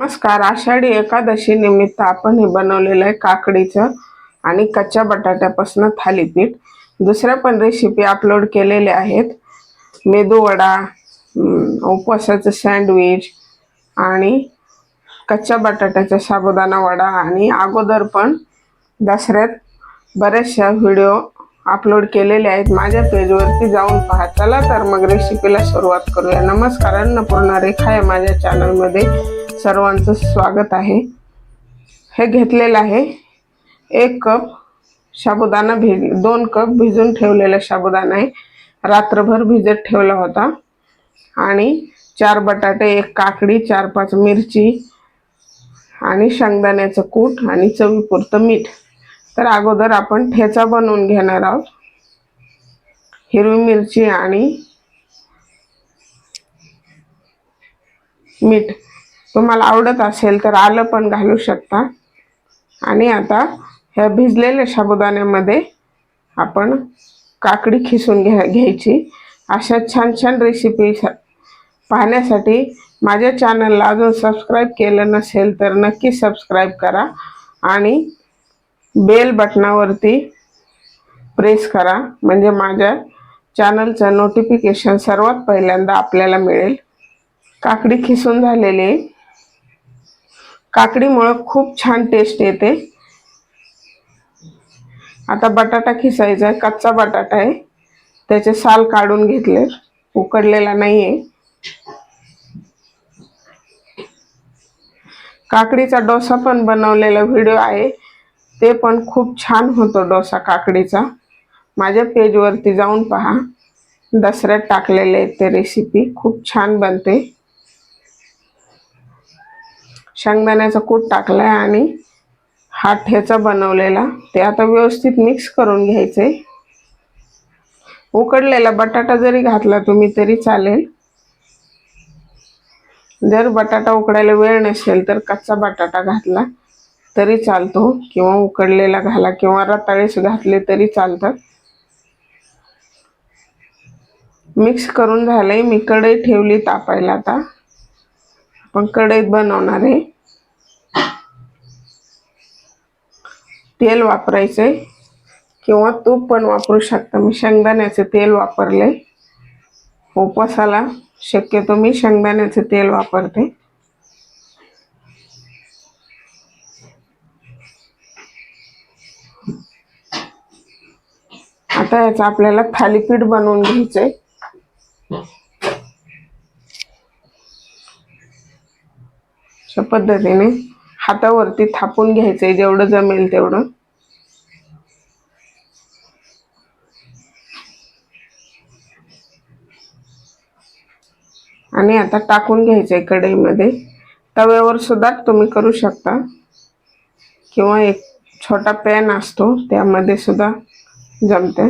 नमस्कार. आषाढी एकादशी निमित्त आपण हे बनवलेलं आहे काकडीचं आणि कच्च्या बटाट्यापासून थालीपीठ. दुसऱ्या पण रेसिपी अपलोड केलेल्या आहेत. मेदू वडा उपवासाचं सँडविच आणि कच्च्या बटाट्याचा साबुदाणा वडा आणि अगोदर पण दसऱ्यात बऱ्याचशा व्हिडिओ अपलोड केलेले आहेत माझ्या पेजवरती जाऊन पहा. चला तर मग रेसिपीला सुरुवात करूया. नमस्कार अन्नपूर्णा रेखा आहे माझ्या चॅनलमध्ये सर्वांचं स्वागत आहे. हे घेतलेलं आहे एक कप साबुदाणा भिज दोन कप भिजून ठेवलेला साबुदाणा आहे. रात्रभर भिजत ठेवला होता. आणि चार बटाटे एक काकडी चार पाच मिरची आणि शेंगदाण्याचं कूट आणि चवीपुरतं मीठ. तर अगोदर आपण ठेचा बनवून घेणार आहोत. हिरवी मिरची आणि मीठ. तुम्हाला आवडत असेल तर आलं पण घालू शकता. आणि आता ह्या भिजलेल्या साबुदाण्यामध्ये आपण काकडी खिसून घ्या घ्यायची. अशा छान छान रेसिपी पाहण्यासाठी माझ्या चॅनलला अजून सबस्क्राईब केलं नसेल तर नक्की सबस्क्राईब करा. आणि बेल बटनावरती प्रेस करा. म्हणजे माझ्या चॅनलचं नोटिफिकेशन सर्वात पहिल्यांदा आपल्याला मिळेल. काकडी खिसून झालेली आहे. काकडीमुळं खूप छान टेस्ट येते. आता बटाटा खिसायचा आहे. कच्चा बटाटा आहे. त्याचे साल काढून घेतले. उकडलेला नाही आहे काकडीचा डोसा पण बनवलेला व्हिडिओ आहे. ते पण खूप छान होतो डोसा काकडीचा. माझ्या पेजवरती जाऊन पहा. दसऱ्यात टाकलेले आहेत ते रेसिपी खूप छान बनते. शेंगदाण्याचा कूट टाकला आहे आणि हा ठेचा बनवलेला. ते आता व्यवस्थित मिक्स करून घ्यायचे. उकडलेला बटाटा जरी घातला तुम्ही तरी चालेल. जर बटाटा उकडायला वेळ नसेल तर कच्चा बटाटा घातला. तरी चालतो. किंवा उकडलेला घाला किंवा रताळेच घातले तरी चालतात. मिक्स करून झालंय. मी कढई ठेवली तापायला आता. आपण कढईत बनवणार आहे. तेल वापरायचंय. किंवा तूप पण वापरू शकता. मी शेंगदाण्याचे तेल वापरले उपवासाला शक्यतो मी शेंगदाण्याचे तेल वापरते. आता याचं आपल्याला थालीपीठ बनवून घ्यायचंय. अशा पद्धतीने हातावरती थापून घ्यायचंय जेवढं जमेल तेवढं. आणि आता टाकून घ्यायचंय कढईमध्ये. तव्यावर सुद्धा तुम्ही करू शकता. किंवा एक छोटा पॅन असतो त्यामध्ये सुद्धा जमते.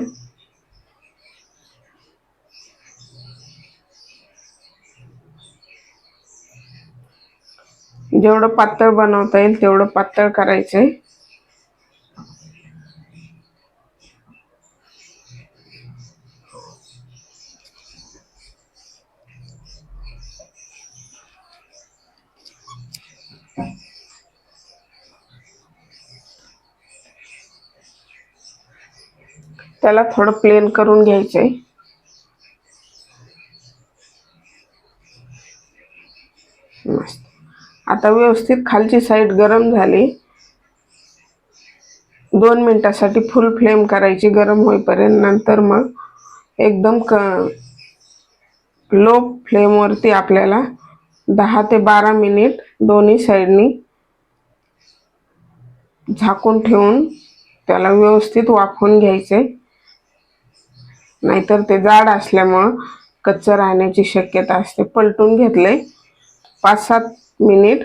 जेवढं पातळ बनवता येईल तेवढं पातळ करायचंय. त्याला थोडं प्लेन करून घ्यायचंय. मस्त. आता व्यवस्थित खालची साईड गरम झाली. दोन मिनटासाठी फुल फ्लेम करायची गरम होईपर्यंत नंतर मग एकदम क लो फ्लेमवरती आपल्याला दहा ते बारा मिनिट दोन्ही साईडनी झाकून ठेवून त्याला व्यवस्थित वाफवून घ्यायचे नाहीतर ते जाड असल्यामुळं कच्चं राहण्याची शक्यता असते. पलटून घेतले पाच सात मिनिट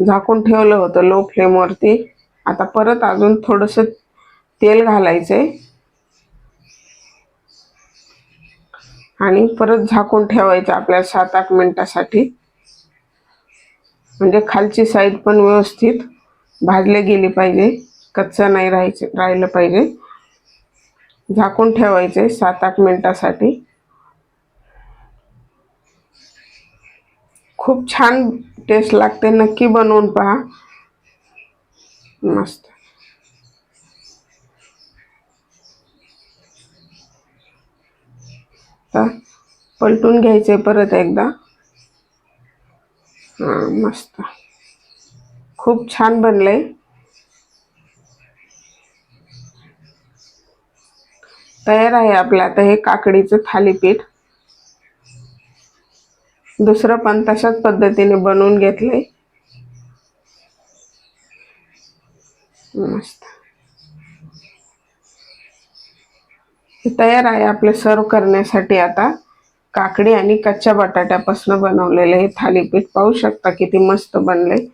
झाकून ठेवलं होतं लो फ्लेमवरती आता परत अजून थोडंसं तेल घालायचंय. आणि परत झाकून ठेवायचं आपल्याला सात आठ मिनिटासाठी. म्हणजे खालची साईड पण व्यवस्थित भाजली गेली पाहिजे. कच्चं नाही राहायचं राहिलं पाहिजे. झाकून ठेवायचे सात आठ मिनिटासाठी. खूप छान टेस्ट लागते. नक्की बनवून पहा. मस्त. पलटून घ्यायचे परत एकदा. हां मस्त. खूप छान बनलंय तयार आहे आपलं. आता हे काकडीचं थालीपीठ. दुसरं पण तशाच पद्धतीने बनवून घेतलंय मस्त. हे तयार आहे आपले सर्व करण्यासाठी आता. काकडी आणि कच्च्या बटाट्यापासून बनवलेलं हे थालीपीठ. पाहू शकता किती मस्त बनले.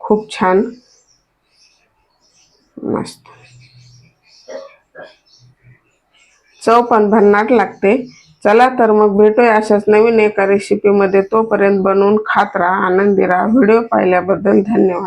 खूप छान. मस्त. चव पण भन्नाट लागते. चला तर मग भेटूया अशाच नवीन एका रेसिपीमध्ये तोपर्यंत बनवून खात राहा आनंदी राहा. व्हिडिओ पाहिल्याबद्दल धन्यवाद.